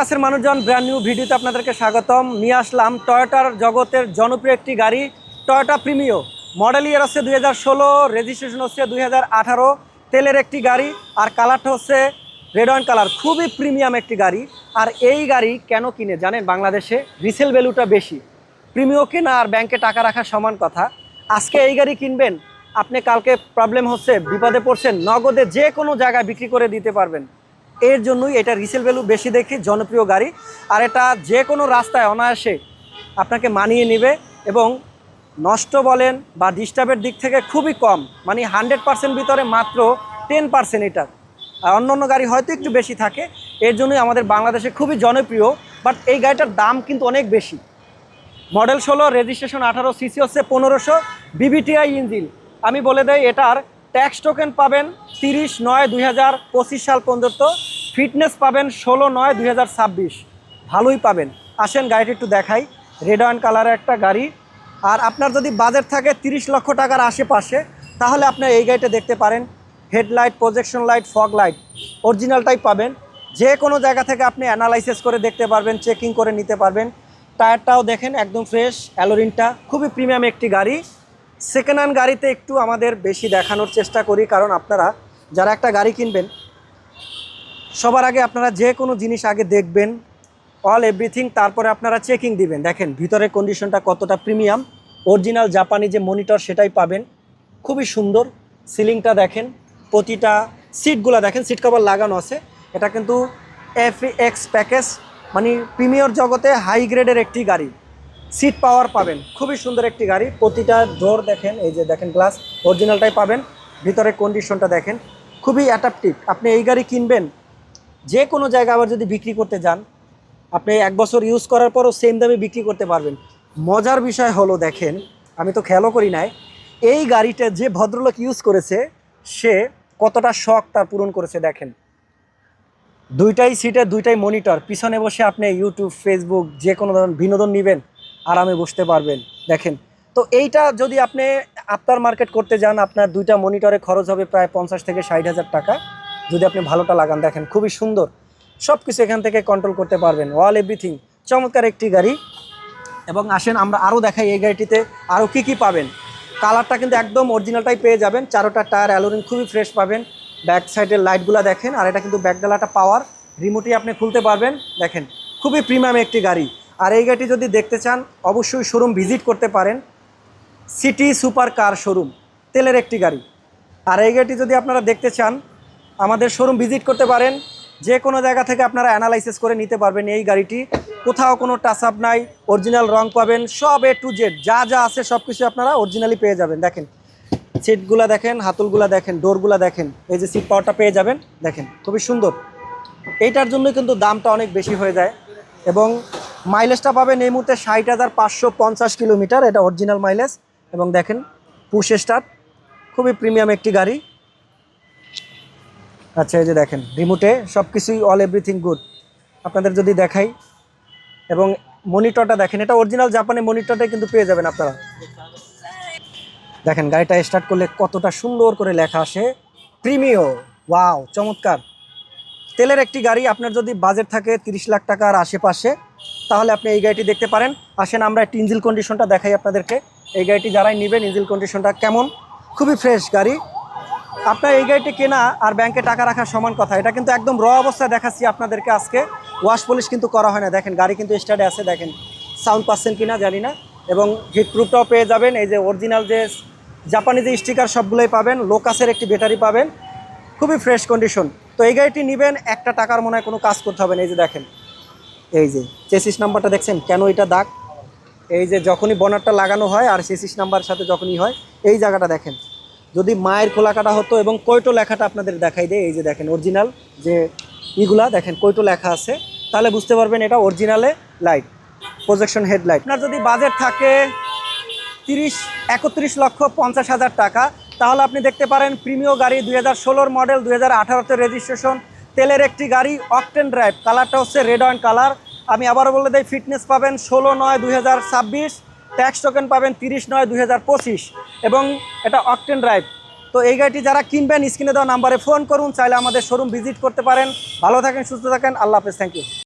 কাছের মানুষজন brand new ভিডিওতে আপনাদেরকে স্বাগতম। নিয়ে আসলাম টয়োটার জগতের জনপ্রিয় একটি গাড়ি টয়োটা প্রিমিও মডেল ইয়ার হচ্ছে দুই হাজার ষোলো রেজিস্ট্রেশন হচ্ছে দুই হাজার আঠারো। তেলের একটি গাড়ি আর কালারটা হচ্ছে রেড অয়েন কালার খুবই প্রিমিয়াম একটি গাড়ি। আর এই গাড়ি কেন কিনে জানেন? বাংলাদেশে রিসেল ভ্যালুটা বেশি। প্রিমিও কেনা আর ব্যাংকে টাকা রাখা সমান কথা। আজকে এই গাড়ি কিনবেন, আপনি কালকে প্রবলেম হচ্ছে, বিপদে পড়ছেন, নগদে যে কোনো জায়গায় বিক্রি করে দিতে পারবেন। এর জন্যই এটা রিসেল ভ্যালু বেশি দেখি জনপ্রিয় গাড়ি। আর এটা যে কোনো রাস্তায় অনায়াসে আপনাকে মানিয়ে নেবে এবং নষ্ট বলেন বা ডিস্টার্বের দিক থেকে খুবই কম মানে হান্ড্রেড পার্সেন্ট ভিতরে মাত্র টেন পার্সেন্ট এটা। আর অন্য অন্য গাড়ি হয়তো একটু বেশি থাকে, এর জন্যই আমাদের বাংলাদেশে খুবই জনপ্রিয় বাট এই গাড়িটার দাম কিন্তু অনেক বেশি। মডেল ষোলো রেজিস্ট্রেশন আঠারো সিসি হচ্ছে পনেরোশো বিবিটিআই ইঞ্জিন আমি বলে দেই, এটার ট্যাক্স টোকেন পাবেন তিরিশ নয় দুই হাজার পঁচিশ সাল পর্যন্ত। ফিটনেস পাবেন ষোলো নয় দুই হাজার ছাব্বিশ। ভালোই পাবেন। আসেন গাড়িটি একটু দেখাই। রেড অয়েন কালারের একটা গাড়ি। আর আপনার যদি বাজেট থাকে তিরিশ লক্ষ টাকার আশেপাশে, তাহলে আপনি এই গাড়িটা দেখতে পারেন। Headlight projection light fog light অরিজিনালটাই পাবেন। যে কোনো জায়গা থেকে আপনি অ্যানালাইসিস করে দেখতে পারবেন চেকিং করে নিতে পারবেন। টায়ারটাও দেখেন, একদম ফ্রেশ অ্যালোরিনটা খুবই প্রিমিয়াম একটি গাড়ি। সেকেন্ড হ্যান্ড গাড়িতে একটু আমাদের বেশি দেখানোর চেষ্টা করি, কারণ আপনারা যারা একটা গাড়ি কিনবেন, সবার আগে আপনারা যে কোনো জিনিস আগে দেখবেন অল এভরিথিং তারপরে আপনারা চেকিং দিবেন। দেখেন ভিতরের কন্ডিশনটা কতটা প্রিমিয়াম অরিজিনাল জাপানি যে মনিটর সেটাই পাবেন। খুবই সুন্দর সিলিংটা দেখেন, প্রতিটা সিটগুলো দেখেন সিট কভার লাগানো আছে। এটা কিন্তু এফ এক্স প্যাকেজ মানে প্রিমিয়র জগতে হাই গ্রেডের একটি গাড়ি। সিট পাওয়ার পাবেন। খুবই সুন্দর একটি গাড়ি। প্রতিটা ডোর দেখেন, এই যে দেখেন গ্লাস অরিজিনালটাই পাবেন। ভিতরের কন্ডিশনটা দেখেন। খুবই অ্যাট্রাকটিভ আপনি এই গাড়ি কিনবেন, যে কোনো জায়গায় আবার যদি বিক্রি করতে যান, আপনি এক বছর ইউজ করার পরও সেম দামে বিক্রি করতে পারবেন। মজার বিষয় হলো, দেখেন, আমি তো খেয়ালও করি নাই, এই গাড়িটা যে ভদ্রলোক ইউজ করেছে, সে কতটা শখ তার পূরণ করেছে, দেখেন। দুইটাই সিটে দুইটাই মনিটর পিছনে বসে আপনি ইউটিউব ফেসবুক যে কোনো ধরনের বিনোদন নেবেন আরামে বসতে পারবেন। দেখেন, তো এইটা যদি আপনি আপনার মার্কেট করতে যান, আপনার দুইটা মনিটরে খরচ হবে প্রায় পঞ্চাশ থেকে ষাট হাজার টাকা। যদি আপনি ভালোটা লাগান, দেখেন খুবই সুন্দর। সব কিছু এখান থেকে কন্ট্রোল করতে পারবেন। অল এভরিথিং চমৎকার একটি গাড়ি। এবং আসেন, আমরা আরও দেখাই এই গাড়িটিতে আরও কী কী পাবেন। কালারটা কিন্তু একদম অরিজিনালটাই পেয়ে যাবেন। চারোটা টায়ার অ্যালোরিন খুবই ফ্রেশ পাবেন। ব্যাক সাইডের লাইটগুলো দেখেন। আর এটা কিন্তু ব্যাকডালাটা পাওয়ার রিমোটই আপনি খুলতে পারবেন। দেখেন, খুবই প্রিমিয়াম একটি গাড়ি। আর এই গাড়িটি যদি দেখতে চান, অবশ্যই শোরুম ভিজিট করতে পারেন। সিটি সুপার কার শোরুম তেলের একটি গাড়ি। আর এই গাড়িটি যদি আপনারা দেখতে চান, আমাদের শোরুম ভিজিট করতে পারেন। যে কোনো জায়গা থেকে আপনারা অ্যানালাইসিস করে নিতে পারবেন এই গাড়িটি। কোথাও কোনো টাচ আপ নাই অরিজিনাল রং পাবেন, সব এ টু জেড যা যা আছে সব কিছু আপনারা অরিজিনালি পেয়ে যাবেন। দেখেন সিটগুলা দেখেন, হাতুলগুলা দেখেন ডোরগুলা দেখেন, এই যে সিট পাওয়ারটা পেয়ে যাবেন। দেখেন, খুবই সুন্দর। এইটার জন্যই কিন্তু দামটা অনেক বেশি হয়ে যায়। এবং মাইলেজটা পাবেন এই মুহূর্তে ষাট হাজার পাঁচশো পঞ্চাশ কিলোমিটার, এটা অরিজিনাল মাইলেজ এবং দেখেন পুশ স্টার্ট খুবই প্রিমিয়াম একটি গাড়ি। আচ্ছা এই যে দেখেন রিমোটে সব কিছুই অল এভরিথিং গুড আপনাদের যদি দেখাই, এবং মনিটরটা দেখেন, এটা অরিজিনাল জাপানি মনিটরটাই কিন্তু পেয়ে যাবেন আপনারা। দেখেন, গাড়িটা স্টার্ট করলে কতটা সুন্দর করে লেখা আসে প্রিমিও ওয়াও চমৎকার। তেলের একটি গাড়ি আপনার যদি বাজেট থাকে তিরিশ লাখ টাকার আশেপাশে, তাহলে আপনি এই গাড়িটি দেখতে পারেন। আসেন আমরা একটি ইঞ্জিল কন্ডিশনটা দেখাই আপনাদেরকে। এই গাড়িটি যারাই নেবেন, ইঞ্জিল কন্ডিশনটা কেমন? খুবই ফ্রেশ গাড়ি। আপনার এই গাড়িটি কেনা আর ব্যাংকে টাকা রাখার সমান কথা। এটা কিন্তু একদম র অবস্থায় দেখাচ্ছি আপনাদেরকে আজকে। ওয়াশ পলিশ কিন্তু করা হয় না। দেখেন, গাড়ি কিন্তু স্টার্টে আছে, দেখেন। সাউন্ড পাচ্ছেন কি না জানি না। এবং হিট প্রুফটাও পেয়ে যাবেন। এই যে অরিজিনাল যে জাপানি যে স্টিকার সবগুলোই পাবেন। লোকাসের একটি ব্যাটারি পাবেন। খুবই ফ্রেশ কন্ডিশন। তো এই গাড়িটি নেবেন, একটা টাকার মনে হয় কোনো কাজ করতে হবে না, এই যে দেখেন। এই যে, চেসিস নাম্বারটা দেখছেন? কেন এটা দাগ? এই যে যখনই বনারটা লাগানো হয় আর চেসিস নাম্বার সাথে যখনই হয়, এই জায়গাটা দেখেন। যদি মায়ের খোলা কাটা হতো এবং কৈটো লেখাটা আপনাদের দেখাই দেয় এই যে দেখেন অরিজিনাল যে ইগুলা, দেখেন কৈটো লেখা আছে। তাহলে বুঝতে পারবেন এটা অরিজিনালে লাইট প্রজেকশন হেডলাইট আপনার যদি বাজেট থাকে তিরিশ, একত্রিশ লক্ষ পঞ্চাশ হাজার টাকা তাহলে আপনি দেখতে পারেন প্রিমিয় গাড়ি দুই হাজার ষোলোর মডেল দুই হাজার আঠারোতে রেজিস্ট্রেশন তেলের একটি গাড়ি অকটেন ড্রাইভ কালারটা হচ্ছে রেড অ্যান্ড কালার আমি আবারও বলে দিই ফিটনেস পাবেন ষোলো নয়, দুই হাজার ছাব্বিশ। ট্যাক্স টোকেন পাবেন তিরিশ নয়, দুই হাজার পঁচিশ। এবং এটা অকটেন ড্রাইভ তো এই গাড়িটি যারা কিনবেন, স্ক্রিনে দেওয়া নাম্বারে ফোন করুন, চাইলে আমাদের শোরুম ভিজিট করতে পারেন। ভালো থাকেন, সুস্থ থাকেন, আল্লাহ হাফেজ থ্যাংক ইউ